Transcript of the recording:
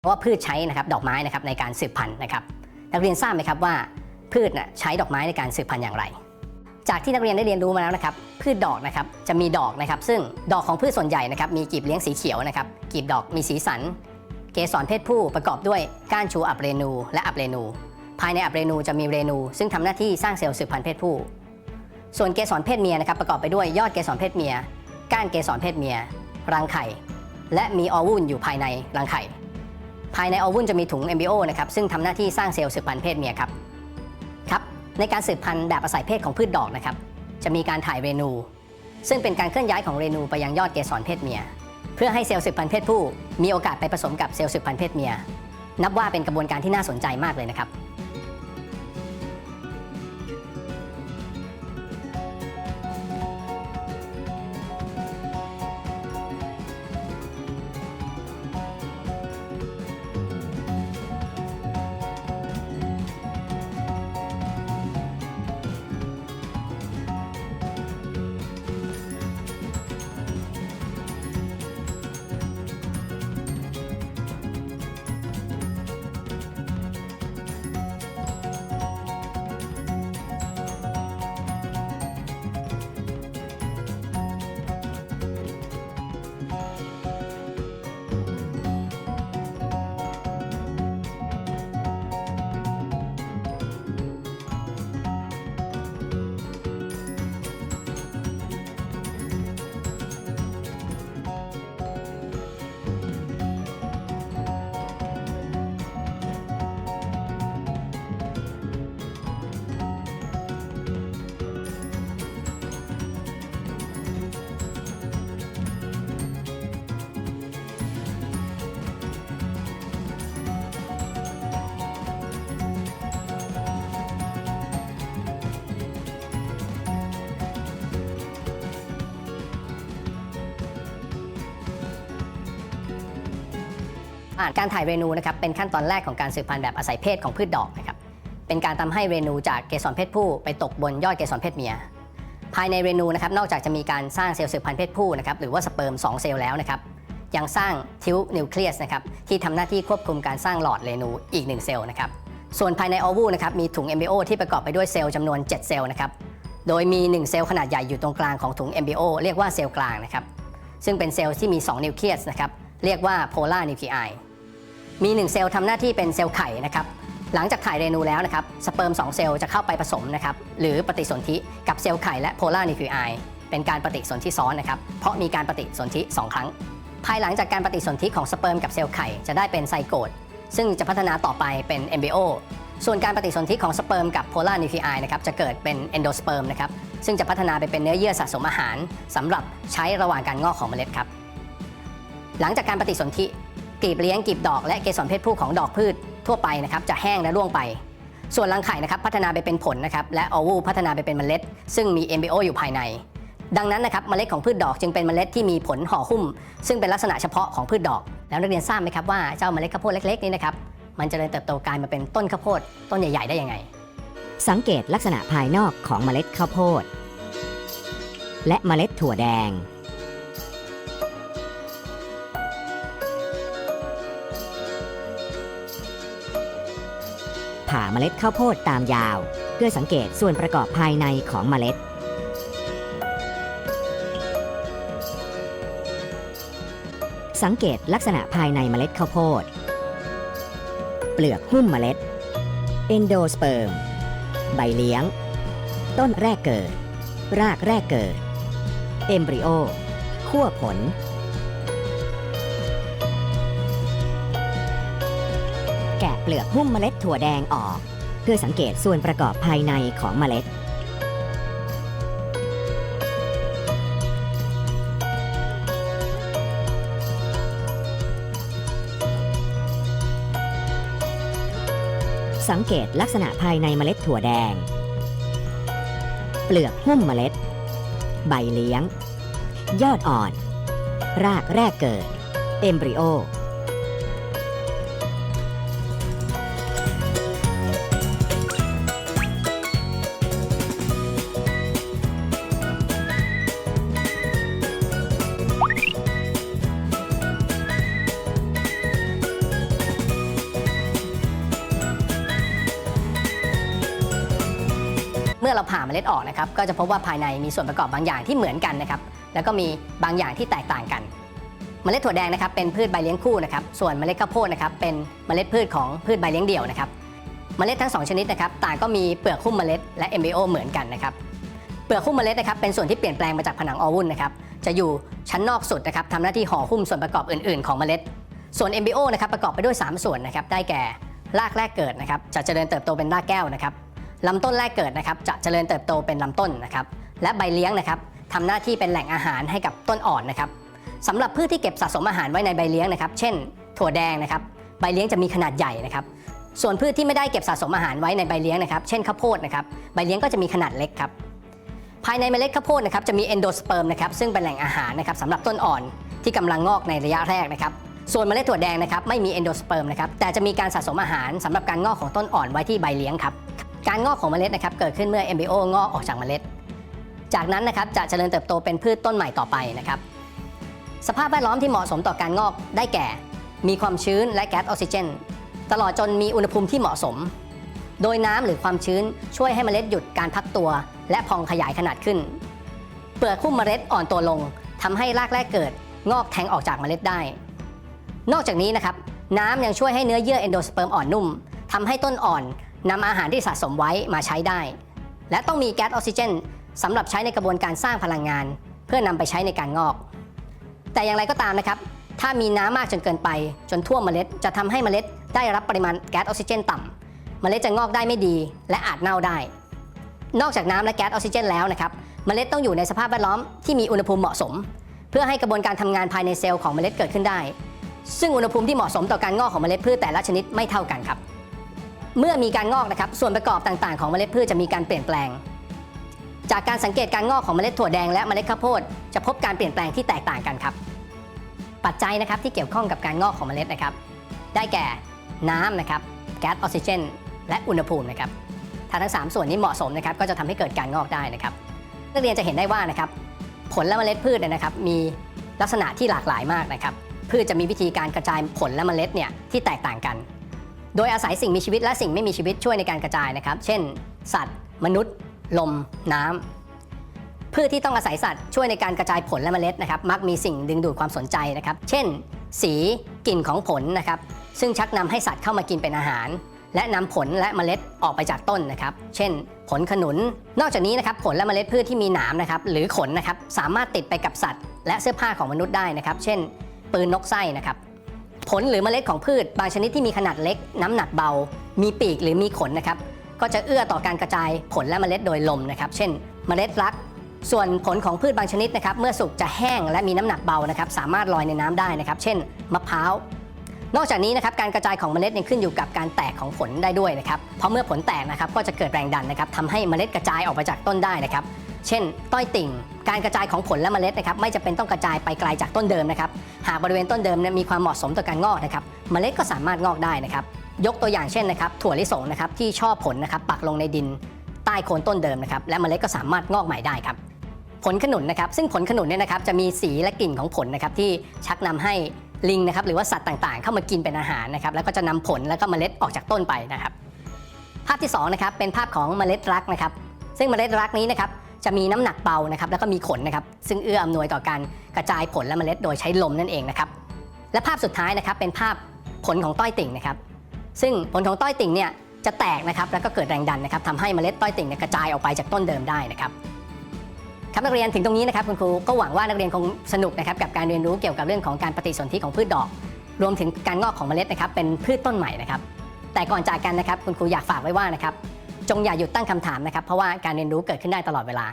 เพราะว่าพืชใช้นะครับดอกไม้นะครับในการสืบพันธุ์นะครับ นักเรียนทราบไหมครับว่าพืชนะใช้ดอกไม้ในการสืบพันธุ์อย่างไร จากที่นักเรียนได้เรียนรู้มาแล้วนะครับ พืชดอกนะครับจะมีดอกนะครับ ซึ่งดอกของพืชส่วนใหญ่นะครับมีกลีบเลี้ยงสีเขียวนะครับกลีบดอกมีสีสัน เกสรเพศผู้ประกอบด้วยก้านชูอับเรนู และอับเรนู ภายในอับเรนูจะมีเรนู ซึ่งทำหน้าที่สร้างเซลล์สืบพันธุ์เพศผู้ ส่วนเกสรเพศเมียนะครับประกอบไปด้วยยอดเกสรเพศเมีย ก้านเกสรเพศเมีย รังไข่ และมีออวุลอยู่ภายในรังไข่ ภายในออวุลจะมีถุง MBO นะครับซึ่งทำหน้าที่สร้างเซลล์สืบพันธุ์เพศเมียครับครับในการสืบพันธุ์แบบอาศัยเพศของพืชดอกนะครับจะมีการถ่ายเรนู ซึ่งเป็นการเคลื่อนย้ายของเรนูไปยังยอดเกสรเพศเมีย เพื่อให้เซลล์สืบพันธุ์เพศผู้ มีโอกาสไปผสมกับเซลล์สืบพันธุ์เพศเมีย นับว่าเป็นกระบวนการที่น่าสนใจมากเลยนะครับ อ่าการถ่ายเรนูนะครับเป็นขั้นตอนแรกของการสืบพันธุ์แบบอาศัยเพศของพืชดอกนะครับเป็นการทำให้เรนูจากเกสรเพศผู้ไปตกบนยอดเกสรเพศเมีย ภายในเรนูนะครับนอกจากจะมีการสร้างเซลล์สืบพันธุ์เพศผู้นะครับหรือว่าสเปิร์ม2เซลล์แล้วนะครับยังสร้างทิวนิวเคลียสนะครับที่ทำหน้าที่ควบคุมการสร้างหลอดเรนูอีก 1 เซลล์นะครับส่วนภายในออวูนะครับมีถุง MBO ที่ประกอบไปด้วยเซลล์จำนวน 7 เซลล์นะครับโดยมี 1 เซลล์ขนาดใหญ่อยู่ตรงกลางของถุง MBO เรียกว่าเซลล์กลางนะครับซึ่งเป็นเซลล์ที่มี 2 นิวเคลียสนะครับเรียกว่าโพลาร์นิวคลีไอ มี 1 เซลล์ทำหน้าที่เป็นเซลล์ไข่นะครับหลังจากถ่ายเรนูแล้วนะครับสเปิร์ม2เซลล์จะเข้าไปผสมนะครับหรือปฏิสนธิกับเซลล์ไข่และโพลาร์นิคลีไอเป็นการปฏิสนธิซ้อนนะครับเพราะมีการปฏิสนธิ 2 ครั้ง ภายหลังจากการปฏิสนธิของสเปิร์มกับเซลล์ไข่จะได้เป็นไซโกตซึ่งจะพัฒนาต่อไปเป็นเอมบ o โอส่วนการปฏิสนธิของสเปิร์มกับโพลาร์นิคิไอนะครับจะเกิดเป็นเอนโดสเปิร์มนะครับซึ่งจะพัฒนาไปเป็นเนื้อเยื่อสะสมอาหารสำหรับใช้ระหว่างการงอกของเมล็ดครับหลังจากการปฏิสนธิ กลีบเลี้ยงกลีบดอกและเกสรเพศผู้ของดอกพืชทั่วไปนะครับจะแห้งและร่วงไป ส่วนรังไข่นะครับพัฒนาไปเป็นผลนะครับและออวูพัฒนาไปเป็นเมล็ด ซึ่งมีเอมบ o โออยู่ภายใน ดังนั้นนะครับเมล็ดของพืชดอกจึงเป็นเมล็ดที่มีผลห่อหุ้ม ซึ่งเป็นลักษณะเฉพาะของพืชดอก แล้วนักเรียนทราบไหมครับว่าเจ้าเมล็ดข้าวโพดเล็กๆนี้นะครับมันจะเจริญเติบโตกลายมาเป็นต้นข้าวโพดต้นใหญ่ ๆ ได้ยังไง สังเกตลักษณะภายนอกของเมล็ดข้าวโพด และเมล็ดถั่วแดง ผ่าเมล็ดข้าวโพดตามยาว เพื่อสังเกตส่วนประกอบภายในของเมล็ด สังเกตลักษณะภายในเมล็ดข้าวโพด เปลือกหุ้มเมล็ดเอนโดสเปิร์ม ใบเลี้ยง ต้นแรกเกิด รากแรกเกิด เอมบริโอขั้วผล แกะเปลือกหุ้มเมล็ดถั่วแดงออก เพื่อสังเกตส่วนประกอบภายในของเมล็ด สังเกตลักษณะภายในเมล็ดถั่วแดง เปลือกหุ้มเมล็ด ใบเลี้ยง ยอดอ่อน รากแรกเกิด เอมบริโอ เมื่อเราผ่าเมล็ดออกนะครับก็จะพบว่าภายในมีส่วนประกอบบางอย่างที่เหมือนกันนะครับแล้วก็มีบางอย่างที่แตกต่างกัน เมล็ดถั่วแดงนะครับเป็นพืชใบเลี้ยงคู่นะครับส่วนเมล็ดข้าวโพดนะครับเป็นเมล็ดพืชของพืชใบเลี้ยงเดี่ยวนะครับเมล็ดทั้งสองชนิดนะครับต่างก็มีเปลือกหุ้มเมล็ดและ MBO เหมือนกันนะครับเปลือกหุ้มเมล็ดนะครับเป็นส่วนที่เปลี่ยนแปลงมาจากผนังออวุ่นนะครับจะอยู่ชั้นนอกสุดนะครับทำหน้าที่ห่อหุ้มส่วนประกอบอื่น ๆของเมล็ด ส่วน MBO นะครับประกอบไปด้วย 3 ส่วนนะครับได้แก่รากแรกเกิดนะครับจะเจริญเติบโตเป็นรากแก้วนะครับ ลำต้นแรกเกิดนะครับจะเจริญเติบโตเป็นลำต้นนะครับและใบเลี้ยงนะครับทำหน้าที่เป็นแหล่งอาหารให้กับต้นอ่อนนะครับสำหรับพืชที่เก็บสะสมอาหารไว้ในใบเลี้ยงนะครับ เช่น ถั่วแดงนะครับใบเลี้ยงจะมีขนาดใหญ่นะครับ ส่วนพืชที่ไม่ได้เก็บสะสมอาหารไว้ในใบเลี้ยงนะครับ เช่นข้าวโพดนะครับใบเลี้ยงก็จะมีขนาดเล็กครับภายในเมล็ดข้าวโพดนะครับจะมีเอนโดสเปิร์มนะครับซึ่งเป็นแหล่งอาหารนะครับสำหรับต้นอ่อนที่กำลังงอกในระยะแรกนะครับส่วนเมล็ดถั่วแดงนะครับไม่มีเอนโดสเปิร์มนะครับแต่จะมีการสะสมอาหารสำหรับการงอกของต้นอ่อนไว้ที่ใบเลี้ยงครับ การงอกของเมล็ดนะครับเกิดขึ้นเมื่อ MBO งอกออกจากเมล็ด จากนั้นนะครับจะเจริญเติบโตเป็นพืชต้นใหม่ต่อไปนะครับ สภาพแวดล้อมที่เหมาะสมต่อการงอกได้แก่ มีความชื้นและแก๊สออกซิเจน ตลอดจนมีอุณหภูมิที่เหมาะสม โดยน้ำหรือความชื้นช่วยให้เมล็ดหยุดการพักตัว และพองขยายขนาดขึ้น เปลือกหุ้มเมล็ดอ่อนตัวลงทำให้รากแรกเกิด งอกแทงออกจากเมล็ดได้ นอกจากนี้นะครับน้ำยังช่วยให้เนื้อเยื่อเอนโดสเปิร์มอ่อนนุ่มทำให้ต้นอ่อน นำอาหารที่สะสมไว้มาใช้ได้ และต้องมีแก๊สออกซิเจนสำหรับใช้ในกระบวนการสร้างพลังงาน เพื่อนำไปใช้ในการงอก แต่อย่างไรก็ตามนะครับ ถ้ามีน้ำมากจนเกินไป จนท่วมเมล็ด จะทำให้เมล็ดได้รับปริมาณแก๊สออกซิเจนต่ำเมล็ดจะงอกได้ไม่ดี และอาจเน่าได้ นอกจากน้ำและแก๊สออกซิเจนแล้วนะครับเมล็ดต้องอยู่ในสภาพแวดล้อมที่มีอุณหภูมิเหมาะสม เพื่อให้กระบวนการทำงานภายในเซลล์ของเมล็ดเกิดขึ้นได้ ซึ่งอุณหภูมิที่เหมาะสมต่อการงอกของเมล็ดพืชแต่ละชนิดไม่เท่ากันครับ เมื่อมีการงอกนะครับส่วนประกอบต่างๆ ของเมล็ดพืชจะมีการเปลี่ยนแปลง จากการสังเกตการงอกของเมล็ดถั่วแดงและเมล็ดข้าวโพดจะพบการเปลี่ยนแปลงที่แตกต่างกันครับ ปัจจัยนะครับที่เกี่ยวข้องกับการงอกของเมล็ดนะครับ ได้แก่น้ำนะครับแก๊สออกซิเจน และอุณหภูมินะครับถ้าทั้ง 3 ส่วนนี้เหมาะสมนะครับก็จะทำให้เกิดการงอกได้นะครับนักเรียนจะเห็นได้ว่านะครับผลและเมล็ดพืชเนยนะครับ มีลักษณะที่หลากหลายมากนะครับพืชจะมีวิธีการกระจายผลและเมล็ดเนี่ยที่แตกต่างกัน โดยอาศัยสิ่งมีชีวิตและสิ่งไม่มีชีวิตช่วยในการกระจายนะครับ เช่น สัตว์ มนุษย์ ลม น้ำพืชที่ต้องอาศัยสัตว์ช่วยในการกระจายผลและเมล็ดนะครับ มักมีสิ่งดึงดูดความสนใจนะครับ เช่น สีกลิ่นของผลนะครับ ซึ่งชักนำให้สัตว์เข้ามากินเป็นอาหาร และนำผลและเมล็ดออกไปจากต้นนะครับ เช่น ผลขนุน นอกจากนี้นะครับ ผลและเมล็ดพืชที่มีหนามนะครับ หรือขนนะครับ สามารถติดไปกับสัตว์ และเสื้อผ้าของมนุษย์ได้นะครับ เช่น ปืนนกไส้นะครับ ผลหรือเมล็ดของพืช บางชนิดที่มีขนาดเล็ก น้ำหนักเบา มีปีกหรือมีขนนะครับ ก็จะเอื้อต่อการกระจายผลและเมล็ดโดยลมนะครับ เช่น เมล็ดรัก ส่วนผลของพืชบางชนิดนะครับ เมื่อสุกจะแห้งและมีน้ำหนักเบานะครับ สามารถลอยในน้ำได้นะครับ เช่น มะพร้าวนอกจากนี้นะครับการกระจายของเมล็ดยังขึ้นอยู่กับการแตกของผลได้ด้วยนะครับเพราะเมื่อผลแตกนะครับก็จะเกิดแรงดันนะครับทำให้เมล็ดกระจายออกไปจากต้นได้นะครับ เช่น ต้อยติ่ง การกระจายของผลและเมล็ดนะครับไม่จะเป็นต้องกระจายไปไกลจากต้นเดิมนะครับหากบริเวณต้นเดิมเนี่ยมีความเหมาะสมต่อการงอกนะครับเมล็ดก็สามารถงอกได้นะครับยกตัวอย่างเช่นนะครับถั่วลิสงนะครับที่ชอบผลนะครับปักลงในดิน ใต้โคนต้นเดิมนะครับและเมล็ดก็สามารถงอกใหม่ได้ครับผลขนุนนะครับซึ่งผลขนุนเนี่ยนะครับจะมีสีและกลิ่นของผลนะครับที่ชักนำให้ลิงนะครับหรือว่าสัตว์ต่างๆ เข้ามากินเป็นอาหารนะครับแล้วก็จะนำผลแล้วก็เมล็ดออกจากต้นไปนะครับ ภาพที่สองนะครับเป็นภาพของเมล็ดรักนะครับซึ่งเมล็ดรักนี้นะครับ จะมีน้ำหนักเบานะครับแล้วก็มีขนนะครับซึ่งเอื้ออำนวยต่อการกระจายผลและเมล็ดโดยใช้ลมนั่นเองนะครับและภาพสุดท้ายนะครับเป็นภาพผลของต้อยติ่งนะครับซึ่งผลของต้อยติ่งเนี่ยจะแตกนะครับแล้วก็เกิดแรงดันนะครับทำให้เมล็ดต้อยติ่งเนี่ยกระจายออกไปจากต้นเดิมได้นะครับครับนักเรียนถึงตรงนี้นะครับคุณครูก็หวังว่านักเรียนคงสนุกนะครับกับการเรียนรู้เกี่ยวกับเรื่องของการปฏิสนธิของพืชดอก รวมถึงการงอกของเมล็ดนะครับเป็นพืชต้นใหม่นะครับแต่ก่อนจากกันนะครับคุณครูอยากฝากไว้ว่านะครับ จงอย่าหยุดตั้งคำถามนะครับ เพราะว่าการเรียนรู้เกิดขึ้นได้ตลอดเวลา